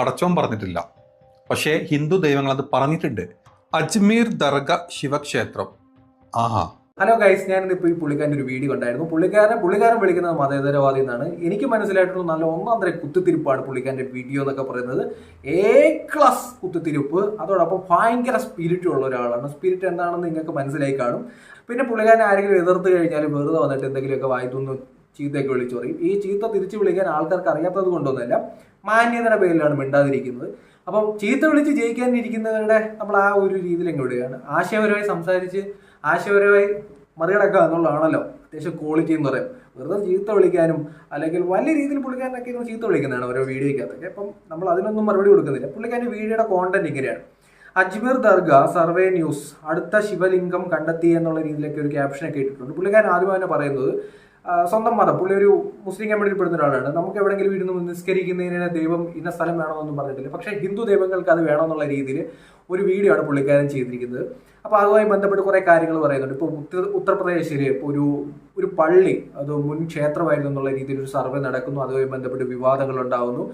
പടച്ചോൻ പറഞ്ഞിട്ടില്ല. പക്ഷേ ഹിന്ദു ദൈവങ്ങൾ അത് പറഞ്ഞിട്ടുണ്ട്. അജ്മീർ ദർഗ ശിവക്ഷേത്രം. ആഹാ. ഹലോ ഗൈസ് ഞാൻ ഇപ്പോൾ ഈ പുള്ളിക്കാരന്റെ ഒരു വീഡിയോ ഉണ്ടായിരുന്നു പുള്ളിക്കാരനെ പുള്ളിക്കാരൻ വിളിക്കുന്നത് മതേതരവാദി എന്നാണ്. എനിക്ക് മനസ്സിലായിട്ടുള്ള നല്ല ഒന്നാം തരം കുത്തിത്തിരിപ്പാണ് പുള്ളിക്കാരന്റെ വീഡിയോ എന്നൊക്കെ പറയുന്നത്. എ ക്ലാസ് കുത്തിത്തിരിപ്പ്. അതോടൊപ്പം ഭയങ്കര സ്പിരിറ്റ് ഉള്ള ഒരാളാണ്. സ്പിരിറ്റ് എന്താണെന്ന് നിങ്ങൾക്ക് മനസ്സിലായി കാണും. പിന്നെ പുള്ളിക്കാരനെ ആരെങ്കിലും എതിർത്ത് കഴിഞ്ഞാൽ വെറുതെ വന്നിട്ട് എന്തെങ്കിലുമൊക്കെ വായിത്തൊന്ന് ചീത്തയൊക്കെ വിളിച്ചു പറയും. ഈ ചീത്ത തിരിച്ചു വിളിക്കാൻ ആൾക്കാർക്ക് അറിയാത്തത് കൊണ്ടൊന്നുമല്ല മാന്യതയുടെ പേരിലാണ് മിണ്ടാതിരിക്കുന്നത്. അപ്പം ചീത്ത വിളിച്ച് ജയിക്കാനിരിക്കുന്നവരുടെ നമ്മൾ ആ ഒരു രീതിയിൽ അങ്ങ് വിടുകയാണ്. ആശയപരമായി സംസാരിച്ച് ആശയപരമായി മറികടക്കുക എന്നുള്ളതാണല്ലോ അത്യാവശ്യം ക്വാളിറ്റി എന്ന് പറയും. വെറുതെ ചീത്ത വിളിക്കാനും അല്ലെങ്കിൽ വലിയ രീതിയിൽ പുള്ളിക്കാരനൊക്കെ ചീത്ത വിളിക്കുന്നതാണ് ഓരോ വീഡിയോയ്ക്കകത്തൊക്കെ. അപ്പം നമ്മൾ അതിനൊന്നും മറുപടി കൊടുക്കുന്നില്ല. പുള്ളിക്കാരന്റെ വീഡിയോയുടെ കോണ്ടന്റ് ഇങ്ങനെയാണ്. അജ്മീർ ദർഗ സർവേ ന്യൂസ് അടുത്ത ശിവലിംഗം കണ്ടെത്തി എന്നുള്ള രീതിയിലൊക്കെ ഒരു ക്യാപ്ഷനൊക്കെ ഇട്ടിട്ടുണ്ട്. പുള്ളിക്കാരൻ ആദ്യം തന്നെ പറയുന്നത് സ്വന്തം മതം. പുള്ളി ഒരു മുസ്ലിം കമ്മ്യൂണിറ്റിയിൽ പെടുന്ന ഒരാളാണ്. നമുക്ക് എവിടെയെങ്കിലും ഇരുന്ന് നിസ്കരിക്കുന്നതിന് ദൈവം ഇന്ന സ്ഥലം വേണമെന്നൊന്നും പറഞ്ഞിട്ടില്ല. പക്ഷേ ഹിന്ദു ദൈവങ്ങൾക്ക് അത് വേണമെന്നുള്ള രീതിയിൽ ഒരു വീഡിയോ ആണ് പുള്ളിക്കാരൻ ചെയ്തിരിക്കുന്നത്. അപ്പോൾ അതുമായി ബന്ധപ്പെട്ട് കുറേ കാര്യങ്ങൾ പറയുന്നുണ്ട്. ഇപ്പോൾ ഉത്തർ ഉത്തർപ്രദേശിൽ ഇപ്പോൾ ഒരു ഒരു പള്ളി അത് മുൻ ക്ഷേത്രമായിരുന്നു എന്നുള്ള രീതിയിൽ ഒരു സർവേ നടക്കുന്നു. അതുമായി ബന്ധപ്പെട്ട് വിവാദങ്ങൾ ഉണ്ടാകുന്നു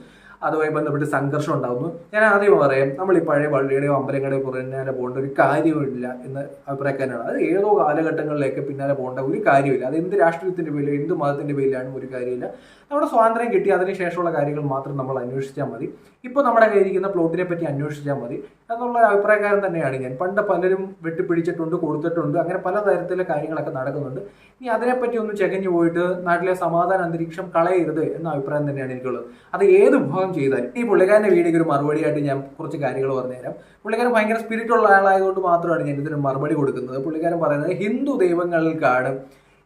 അതുമായി ബന്ധപ്പെട്ട് സംഘർഷം ഉണ്ടാകുന്നു ഞാൻ ആദ്യം പറയാം നമ്മൾ ഈ പഴയ പള്ളിയുടെയോ അമ്പലങ്ങളുടെയോ പിന്നാലെ പോകേണ്ട ഒരു കാര്യമില്ല എന്ന് അഭിപ്രായക്കാരനാണ്. അത് ഏതോ കാലഘട്ടങ്ങളിലേക്ക് പിന്നാലെ പോകേണ്ട ഒരു കാര്യമില്ല. അത് എന്ത് രാഷ്ട്രീയത്തിന്റെ പേരിലോ എന്ത് മതത്തിന്റെ പേരിലാണ് ഒരു കാര്യമില്ല. നമ്മുടെ സ്വാതന്ത്ര്യം കിട്ടി അതിനുശേഷമുള്ള കാര്യങ്ങൾ മാത്രം നമ്മൾ അന്വേഷിച്ചാൽ മതി. ഇപ്പോൾ നമ്മുടെ കയ്യിരിക്കുന്ന പ്ലോട്ടിനെ പറ്റി അന്വേഷിച്ചാൽ മതി. എന്നുള്ള അഭിപ്രായക്കാരൻ തന്നെയാണ് ഞാൻ. പണ്ട് പലരും വെട്ടിപ്പിടിച്ചിട്ടുണ്ട് കൊടുത്തിട്ടുണ്ട് അങ്ങനെ പല തരത്തിലെ കാര്യങ്ങളൊക്കെ നടക്കുന്നുണ്ട്. ഇനി അതിനെപ്പറ്റി ഒന്ന് ചെകഞ്ഞു പോയിട്ട് നാട്ടിലെ സമാധാന അന്തരീക്ഷം കളയരുത് എന്ന അഭിപ്രായം തന്നെയാണ് എനിക്കുള്ളത്. അത് ഏത് വിഭാഗം ചെയ്താലും ഈ പുള്ളിക്കാരന്റെ വീഡിയോക്ക് ഒരു മറുപടി ആയിട്ട് ഞാൻ കുറച്ച് കാര്യങ്ങൾ പറഞ്ഞുതരാം. പുള്ളിക്കാരൻ ഭയങ്കര സ്പിരിറ്റ് ഉള്ള ആളായതുകൊണ്ട് മാത്രമാണ് ഞാൻ ഇതിന് മറുപടി കൊടുക്കുന്നത്. പുള്ളിക്കാരൻ പറയുന്നത് ഹിന്ദു ദൈവങ്ങൾക്കാണ്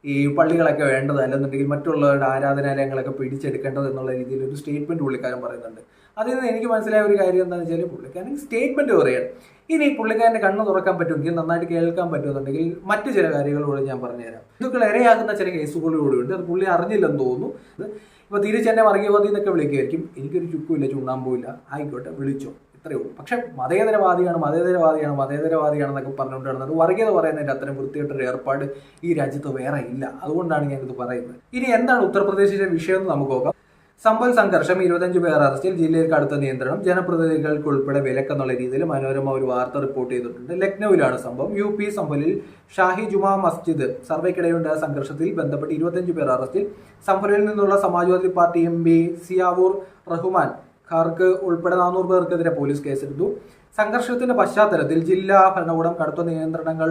ഈ പള്ളികളൊക്കെ വേണ്ടത് അല്ലെന്നുണ്ടെങ്കിൽ മറ്റുള്ളവരുടെ ആരാധനാലയങ്ങളൊക്കെ പിടിച്ചെടുക്കേണ്ടത് എന്നുള്ള രീതിയിൽ ഒരു സ്റ്റേറ്റ്മെന്റ് പുള്ളിക്കാരൻ പറയുന്നുണ്ട്. അതിൽ നിന്ന് എനിക്ക് മനസ്സിലായ ഒരു കാര്യം എന്താണെന്ന് വെച്ചാൽ പുള്ളിക്കാരൻ സ്റ്റേറ്റ്മെന്റ് പറയാണ് ഇനി പുള്ളിക്കാരന്റെ കണ്ണ് തുറക്കാൻ പറ്റുമെങ്കിൽ നന്നായിട്ട് കേൾക്കാൻ പറ്റുമെന്നുണ്ടെങ്കിൽ മറ്റു ചില കാര്യങ്ങളോട് ഞാൻ പറഞ്ഞുതരാം. ഹിന്ദുക്കൾ ഇരയാകുന്ന ചില കേസുകളിലൂടെ ഉണ്ട്. അത് പുള്ളി അറിഞ്ഞില്ലെന്ന് തോന്നുന്നു. ഇപ്പൊ തിരിച്ചെന്നെ വർഗീയവാദി എന്നൊക്കെ വിളിക്കുമായിരിക്കും എനിക്കൊരു ചുക്കുമില്ല ചുണ്ണാമ്പുമില്ല ആയിക്കോട്ടെ വിളിച്ചോ. ഇത്രയേ ഉള്ളൂ. പക്ഷെ മതേതരവാദിയാണ് മതേതരവാദിയാണ് മതേതരവാദിയാണെന്നൊക്കെ പറഞ്ഞുകൊണ്ട് നടന്നത്. വർഗീയത പറയുന്നതിന്റെ അത്തരം വൃത്തികെട്ടൊരു ഏർപ്പാട് ഈ രാജ്യത്ത് വേറെ ഇല്ല. അതുകൊണ്ടാണ് ഞാനിത് പറയുന്നത്. ഇനി എന്താണ് ഉത്തർപ്രദേശിലെ വിഷയം എന്ന് നമുക്ക് നോക്കാം. സമ്പൽ സംഘർഷം ഇരുപത്തഞ്ച് പേർ അറസ്റ്റിൽ ജില്ലയിൽ കടുത്ത നിയന്ത്രണം. ജനപ്രതിനിധികൾക്ക് ഉൾപ്പെടെ വിലക്കെന്നുള്ള രീതിയിൽ മനോരമ ഒരു വാർത്ത റിപ്പോർട്ട് ചെയ്തിട്ടുണ്ട്. ലക്നൌവിലാണ് സംഭവം. യു പി സംഭലിൽ ഷാഹി ജുമാ മസ്ജിദ് സർവേക്കിടെയുണ്ടായ സംഘർഷത്തിൽ ബന്ധപ്പെട്ട് ഇരുപത്തഞ്ച് പേർ അറസ്റ്റിൽ. സംഭലിൽ നിന്നുള്ള Samajwadi party M P Ziaur Rahman Kharq ഉൾപ്പെടെ നാനൂറ് പേർക്കെതിരെ പോലീസ് കേസെടുത്തു. സംഘർഷത്തിന്റെ പശ്ചാത്തലത്തിൽ ജില്ലാ ഭരണകൂടം കടുത്ത നിയന്ത്രണങ്ങൾ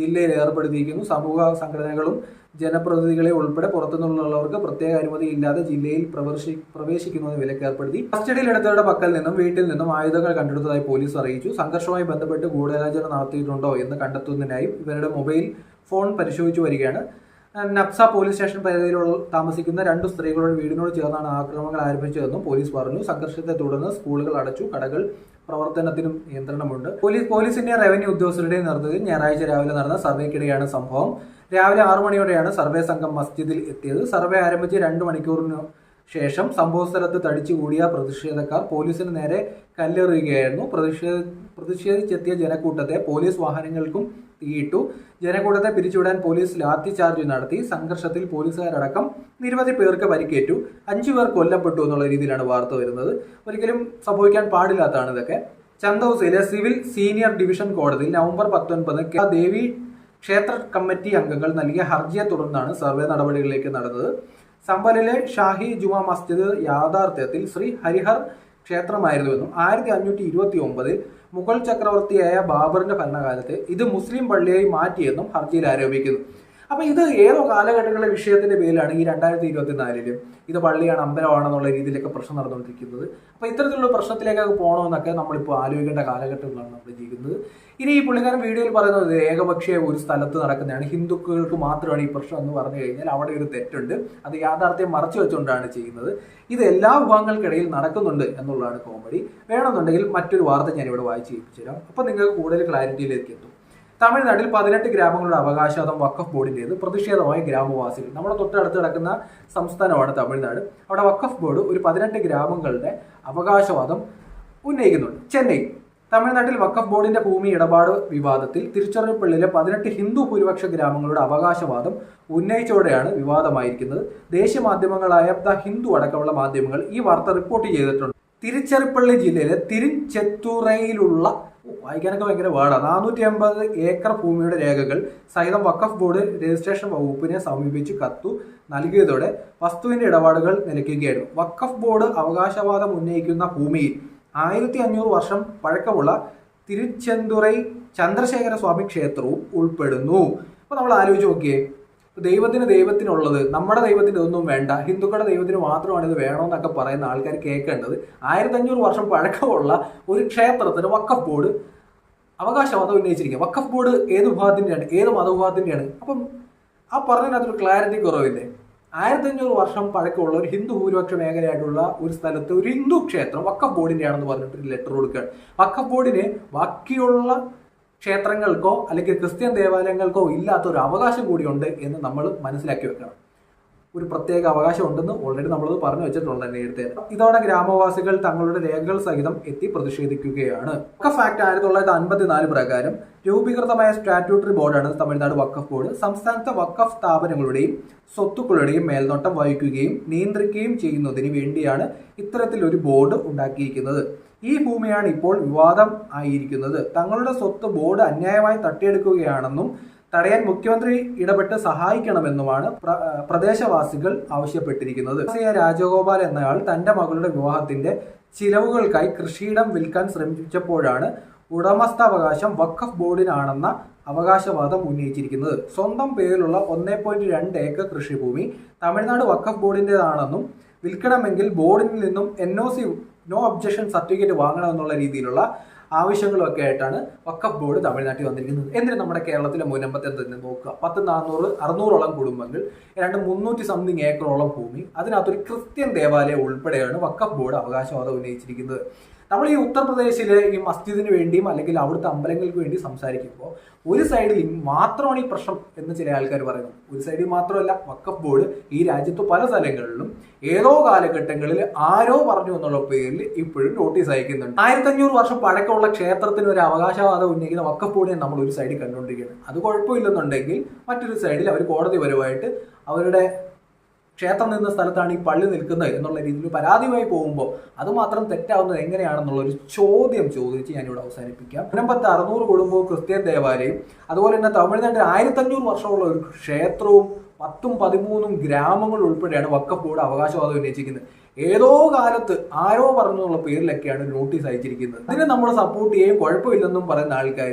ജില്ലയിൽ ഏർപ്പെടുത്തിയിരിക്കുന്നു. സമൂഹ സംഘടനകളും ജനപ്രതിനിധികളെ ഉൾപ്പെടെ പുറത്തുനിന്നുള്ളവർക്ക് പ്രത്യേക അനുമതി ഇല്ലാതെ ജില്ലയിൽ പ്രവേശി പ്രവേശിക്കുന്നതിന് വിലക്ക് ഏർപ്പെടുത്തി. കസ്റ്റഡിയിലെടുത്തവരുടെ പക്കൽ നിന്നും വീട്ടിൽ നിന്നും ആയുധങ്ങൾ കണ്ടെടുത്തതായി പോലീസ് അറിയിച്ചു. സംഘർഷവുമായി ബന്ധപ്പെട്ട് ഗൂഢാലോചന നടത്തിയിട്ടുണ്ടോ എന്ന് കണ്ടെത്തുന്നതിനായി ഇവരുടെ മൊബൈൽ ഫോൺ പരിശോധിച്ചു വരികയാണ്. നബ്സ പോലീസ് സ്റ്റേഷൻ പരിധിയിലുള്ള താമസിക്കുന്ന രണ്ട് സ്ത്രീകളുടെ വീടിനോട് ചേർന്നാണ് ആക്രമണങ്ങൾ ആരംഭിച്ചതെന്നും പോലീസ് പറഞ്ഞു. സംഘർഷത്തെ തുടർന്ന് സ്കൂളുകൾ അടച്ചു കടകൾ പ്രവർത്തനത്തിനും നിയന്ത്രണമുണ്ട്. പോലീസ് പോലീസിന്റെ റവന്യൂ ഉദ്യോഗസ്ഥരുടെയും നേതൃത്വത്തിൽ ഞായറാഴ്ച രാവിലെ നടന്ന സർവേക്കിടെയാണ് സംഭവം. രാവിലെ ആറു മണിയോടെയാണ് സർവേ സംഘം മസ്ജിദിൽ എത്തിയത്. സർവേ ആരംഭിച്ച് രണ്ട് മണിക്കൂറിന് ശേഷം സംഭവ സ്ഥലത്ത് തടിച്ചുകൂടിയ പ്രതിഷേധക്കാർ പോലീസിന് നേരെ കല്ലെറിയുകയായിരുന്നു. പ്രതിഷേധ പ്രതിഷേധിച്ചെത്തിയ ജനക്കൂട്ടത്തെ പോലീസ് വാഹനങ്ങൾക്കും തീയിട്ടു. ജനക്കൂട്ടത്തെ പിരിച്ചുവിടാൻ പോലീസ് ലാത്തി ചാർജ് നടത്തി. സംഘർഷത്തിൽ പോലീസുകാരടക്കം നിരവധി പേർക്ക് പരിക്കേറ്റു. അഞ്ചു പേർ കൊല്ലപ്പെട്ടു എന്നുള്ള രീതിയിലാണ് വാർത്ത വരുന്നത്. ഒരിക്കലും സംഭവിക്കാൻ പാടില്ലാത്തതാണ് ഇതൊക്കെ. ചന്തൌസിലെ സിവിൽ സീനിയർ ഡിവിഷൻ കോടതി നവംബർ പത്തൊൻപത് ദേവി ക്ഷേത്ര കമ്മിറ്റി അംഗങ്ങൾ നൽകിയ ഹർജിയെ തുടർന്നാണ് സർവേ നടപടികളിലേക്ക് നടന്നത്. സമ്പലിലെ ഷാഹി ജുമാ മസ്ജിദ് യാഥാർത്ഥ്യത്തിൽ ശ്രീ ഹരിഹർ ക്ഷേത്രമായിരുന്നുവെന്നും ആയിരത്തി അഞ്ഞൂറ്റി ഇരുപത്തി ഒമ്പതിൽ മുഗൾ ചക്രവർത്തിയായ ബാബറിന്റെ ഭരണകാലത്ത് ഇത് മുസ്ലിം പള്ളിയായി മാറ്റിയെന്നും ഹർജിയിൽ ആരോപിക്കുന്നു. അപ്പൊ ഇത് ഏതോ കാലഘട്ടങ്ങളിലെ വിഷയത്തിന്റെ പേരിലാണ് ഈ രണ്ടായിരത്തി ഇരുപത്തിനാലിലും ഇത് പള്ളിയാണ് അമ്പലമാണെന്നുള്ള രീതിയിലൊക്കെ പ്രശ്നം നടന്നുകൊണ്ടിരിക്കുന്നത്. അപ്പൊ ഇത്തരത്തിലുള്ള പ്രശ്നത്തിലേക്കൊക്കെ പോകണമെന്നൊക്കെ നമ്മളിപ്പോൾ ആലോചിക്കേണ്ട കാലഘട്ടങ്ങളാണ് നമ്മൾ ജീവിക്കുന്നത്. ഇനി ഈ പുള്ളിക്കാരൻ വീഡിയോയിൽ പറയുന്നത് ഏകപക്ഷീയ ഒരു സ്ഥലത്ത് നടക്കുന്നതാണ്. ഹിന്ദുക്കൾക്ക് മാത്രമാണ് ഈ പ്രശ്നം എന്ന് പറഞ്ഞു കഴിഞ്ഞാൽ അവിടെ ഒരു തെറ്റുണ്ട്. അത് യാഥാർത്ഥ്യം മറച്ചു വെച്ചുകൊണ്ടാണ് ചെയ്യുന്നത്. ഇത് എല്ലാ വിഭാഗങ്ങൾക്കിടയിൽ നടക്കുന്നുണ്ട് എന്നുള്ളതാണ് കോമഡി. വേണമെന്നുണ്ടെങ്കിൽ മറ്റൊരു വാർത്ത ഞാൻ ഇവിടെ വായിച്ച് കേൾപ്പിച്ചു തരാം അപ്പോൾ നിങ്ങൾക്ക് കൂടുതൽ ക്ലാരിറ്റിയിലേക്ക് എത്തും. തമിഴ്നാട്ടിൽ പതിനെട്ട് ഗ്രാമങ്ങളുടെ അവകാശവാദം വഖഫ് ബോർഡിന്റേത് പ്രതിഷേധമായി ഗ്രാമവാസികൾ. നമ്മുടെ തൊട്ടടുത്ത് കിടക്കുന്ന സംസ്ഥാനമാണ് തമിഴ്നാട്. അവിടെ വഖഫ് ബോർഡ് ഒരു പതിനെട്ട് ഗ്രാമങ്ങളുടെ അവകാശവാദം ഉന്നയിക്കുന്നുണ്ട്. ചെന്നൈ. തമിഴ്നാട്ടിൽ വഖഫ് ബോർഡിന്റെ ഭൂമി ഇടപാട് വിവാദത്തിൽ തിരുച്ചിറപ്പള്ളിയിലെ പതിനെട്ട് ഹിന്ദു ഭൂരിപക്ഷ ഗ്രാമങ്ങളുടെ അവകാശവാദം ഉന്നയിച്ചോടെയാണ് വിവാദമായിരിക്കുന്നത്. ദേശീയ മാധ്യമങ്ങളായ ദ ഹിന്ദു അടക്കമുള്ള മാധ്യമങ്ങൾ ഈ വാർത്ത റിപ്പോർട്ട് ചെയ്തിട്ടുണ്ട്. തിരുച്ചിറപ്പള്ളി ജില്ലയിലെ തിരുച്ചെത്തുറയിലുള്ള വായിക്കാനൊക്കെ ഭയങ്കര വേടാണ് നാനൂറ്റി അമ്പത് ഏക്കർ ഭൂമിയുടെ രേഖകൾ സഹിതം വഖഫ് ബോർഡ് രജിസ്ട്രേഷൻ വകുപ്പിനെ സമീപിച്ച് കത്തു നൽകിയതോടെ വസ്തുവിന്റെ ഇടപാടുകൾ നിലയ്ക്കുകയായിരുന്നു. വഖഫ് ബോർഡ് അവകാശവാദം ഉന്നയിക്കുന്ന ഭൂമിയിൽ ആയിരത്തി അഞ്ഞൂറ് വർഷം പഴക്കമുള്ള തിരുച്ചെന്തുറൈ ചന്ദ്രശേഖര സ്വാമി ക്ഷേത്രവും ഉൾപ്പെടുന്നു. അപ്പൊ നമ്മൾ ആലോചിച്ച് നോക്കിയേ ദൈവത്തിന് ദൈവത്തിനുള്ളത് നമ്മുടെ ദൈവത്തിന് ഇതൊന്നും വേണ്ട. ഹിന്ദുക്കളുടെ ദൈവത്തിന് മാത്രമാണ് ഇത് വേണമെന്നൊക്കെ പറയുന്ന ആൾക്കാർ കേൾക്കേണ്ടത്. ആയിരത്തഞ്ഞൂറ് വർഷം പഴക്കമുള്ള ഒരു ക്ഷേത്രത്തിന് വക്കഫ് ബോർഡ് അവകാശവാദം ഉന്നയിച്ചിരിക്കുക. വക്കഫ് ബോർഡ് ഏത് വിഭാഗത്തിന്റെയാണ്? ഏത് മതവിഭാഗത്തിന്റെയാണ്? അപ്പം ആ പറഞ്ഞതിനകത്തൊരു ക്ലാരിറ്റി കുറവില്ലേ? ആയിരത്തഞ്ഞൂറ് വർഷം പഴക്കമുള്ള ഒരു ഹിന്ദു ഭൂരിപക്ഷ മേഖലയായിട്ടുള്ള ഒരു സ്ഥലത്ത് ഒരു ഹിന്ദു ക്ഷേത്രം വക്കഫ് ബോർഡിന്റെ ആണെന്ന് പറഞ്ഞിട്ട് ഒരു ലെറ്റർ കൊടുക്കുകയാണ്. വക്കഫ് ബോർഡിന് ബാക്കിയുള്ള ക്ഷേത്രങ്ങൾക്കോ അല്ലെങ്കിൽ ക്രിസ്ത്യൻ ദേവാലയങ്ങൾക്കോ ഇല്ലാത്ത ഒരു അവകാശം കൂടിയുണ്ട് എന്ന് നമ്മൾ മനസ്സിലാക്കി വെക്കണം. ഒരു പ്രത്യേക അവകാശം ഉണ്ടെന്ന് ഓൾറെഡി നമ്മളത് പറഞ്ഞു വെച്ചിട്ടുണ്ട് നേരത്തെ ഇതോടെ ഗ്രാമവാസികൾ തങ്ങളുടെ രേഖകൾ സഹിതം എത്തി പ്രതിഷേധിക്കുകയാണ്. വക്കഫ് ആക്ട് ആയിരത്തി തൊള്ളായിരത്തി അൻപത്തിനാല് പ്രകാരം രൂപീകൃതമായ സ്റ്റാറ്റ്യൂട്ടറി ബോർഡാണ് തമിഴ്നാട് വക്കഫ് ബോർഡ് സംസ്ഥാനത്തെ വക്കഫ് സ്ഥാപനങ്ങളുടെയും സ്വത്തുക്കളുടെയും മേൽനോട്ടം വഹിക്കുകയും നിയന്ത്രിക്കുകയും ചെയ്യുന്നതിന് വേണ്ടിയാണ് ഇത്തരത്തിലൊരു ബോർഡ് ഉണ്ടാക്കിയിരിക്കുന്നത്. ഈ ഭൂമിയാണ് ഇപ്പോൾ വിവാദം ആയിരിക്കുന്നത്. തങ്ങളുടെ സ്വത്ത് ബോർഡ് അന്യായമായി തട്ടിയെടുക്കുകയാണെന്നും തടയാൻ മുഖ്യമന്ത്രി ഇടപെട്ട് സഹായിക്കണമെന്നുമാണ് പ്ര- പ്രദേശവാസികൾ ആവശ്യപ്പെട്ടിരിക്കുന്നത്. രാജഗോപാൽ എന്നയാൾ തന്റെ മകളുടെ വിവാഹത്തിന്റെ ചിലവുകൾക്കായി കൃഷിയിടം വിൽക്കാൻ ശ്രമിച്ചപ്പോഴാണ് ഉടമസ്ഥാവകാശം വഖഫ് ബോർഡിനാണെന്ന അവകാശവാദം ഉന്നയിച്ചിരിക്കുന്നത്. സ്വന്തം പേരിലുള്ള ഒന്നേ പോയിന്റ് രണ്ട് ഏക്കർ കൃഷിഭൂമി തമിഴ്നാട് വഖഫ് ബോർഡിന്റെതാണെന്നും വിൽക്കണമെങ്കിൽ ബോർഡിൽ നിന്നും N O C no objection certificate വാങ്ങണമെന്നുള്ള രീതിയിലുള്ള ആവശ്യങ്ങളൊക്കെ ആയിട്ടാണ് വക്കഫ് ബോർഡ് തമിഴ്നാട്ടിൽ വന്നിരിക്കുന്നത്. എന്തിന് നമ്മുടെ കേരളത്തിലെ മുനമ്പത്തെ തന്നെ നോക്കുക? പത്ത് നാനൂറ് അറുന്നൂറോളം കുടുംബങ്ങൾ ഏതാണ്ട് മുന്നൂറ്റി സംതിങ് ഏക്കറോളം ഭൂമി. അതിനകത്തൊരു ക്രിസ്ത്യൻ ദേവാലയം ഉൾപ്പെടെയാണ് വക്കഫ് ബോർഡ് അവകാശവാദം ഉന്നയിച്ചിരിക്കുന്നത്. നമ്മൾ ഈ ഉത്തർപ്രദേശിലെ ഈ മസ്ജിദിന് വേണ്ടിയും അല്ലെങ്കിൽ അവിടുത്തെ അമ്പലങ്ങൾക്ക് വേണ്ടി സംസാരിക്കുമ്പോൾ ഒരു സൈഡിൽ മാത്രമാണ് ഈ പ്രശ്നം എന്ന് ചില ആൾക്കാർ പറയുന്നു ഒരു സൈഡിൽ മാത്രമല്ല വക്കഫ് ബോർഡ് ഈ രാജ്യത്ത് പല സ്ഥലങ്ങളിലും ഏതോ കാലഘട്ടങ്ങളിൽ ആരോ പറഞ്ഞു എന്നുള്ള പേരിൽ ഇപ്പോഴും നോട്ടീസ് അയക്കുന്നുണ്ട്. ആയിരത്തി അഞ്ഞൂറ് വർഷം പഴക്കമുള്ള ക്ഷേത്രത്തിന് ഒരു അവകാശവാദം ഉന്നയിക്കുന്ന വക്കഫ് ബോർഡിനെ നമ്മൾ ഒരു സൈഡിൽ കണ്ടുകൊണ്ടിരിക്കുകയാണ്. അത് കുഴപ്പമില്ലെന്നുണ്ടെങ്കിൽ മറ്റൊരു സൈഡിൽ അവർ കോടതിപരമായിട്ട് അവരുടെ ക്ഷേത്രം നിന്ന സ്ഥലത്താണ് ഈ പള്ളി നിൽക്കുന്നത് എന്നുള്ള രീതിയിൽ പരാതിയുമായി പോകുമ്പോൾ അതുമാത്രം തെറ്റാവുന്നത് എങ്ങനെയാണെന്നുള്ള ഒരു ചോദ്യം ചോദിച്ച് ഞാനിവിടെ അവസാനിപ്പിക്കാം. മുനമ്പത്ത് അറുന്നൂറ് കുടുംബവും ക്രിസ്ത്യൻ ദേവാലയം അതുപോലെ തന്നെ തമിഴ്നാട്ടിൽ ആയിരത്തഞ്ഞൂറ് വർഷമുള്ള ഒരു ക്ഷേത്രവും പത്തും പതിമൂന്നും ഗ്രാമങ്ങൾ ഉൾപ്പെടെയാണ് ബോർഡ് അവകാശവാദം ഉന്നയിച്ചിരിക്കുന്നത്. ഏതോ കാലത്ത് ആരോ പറഞ്ഞു എന്നുള്ള പേരിലൊക്കെയാണ് നോട്ടീസ് അയച്ചിരിക്കുന്നത്. ഇതിനെ നമ്മൾ സപ്പോർട്ട് ചെയ്യുകയും കുഴപ്പമില്ലെന്നും പറയുന്ന ആൾക്കാർ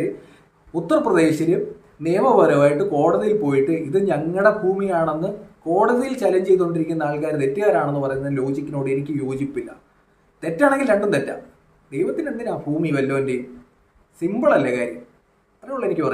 ഉത്തർപ്രദേശിൽ നിയമപരമായിട്ട് കോടതിയിൽ പോയിട്ട് ഇത് ഞങ്ങളുടെ ഭൂമിയാണെന്ന് കോടതിയിൽ ചലഞ്ച് ചെയ്തുകൊണ്ടിരിക്കുന്ന ആൾക്കാർ തെറ്റുകാരാണെന്ന് പറയുന്ന ലോജിക്കിനോട് എനിക്ക് യോജിപ്പില്ല. തെറ്റാണെങ്കിൽ രണ്ടും തെറ്റാ. ദൈവത്തിന് എന്തിനാ ഭൂമി വല്ലവന്റെയും സിമ്പിളല്ലേ കാര്യം. അതിനുള്ള എനിക്ക് പറയാം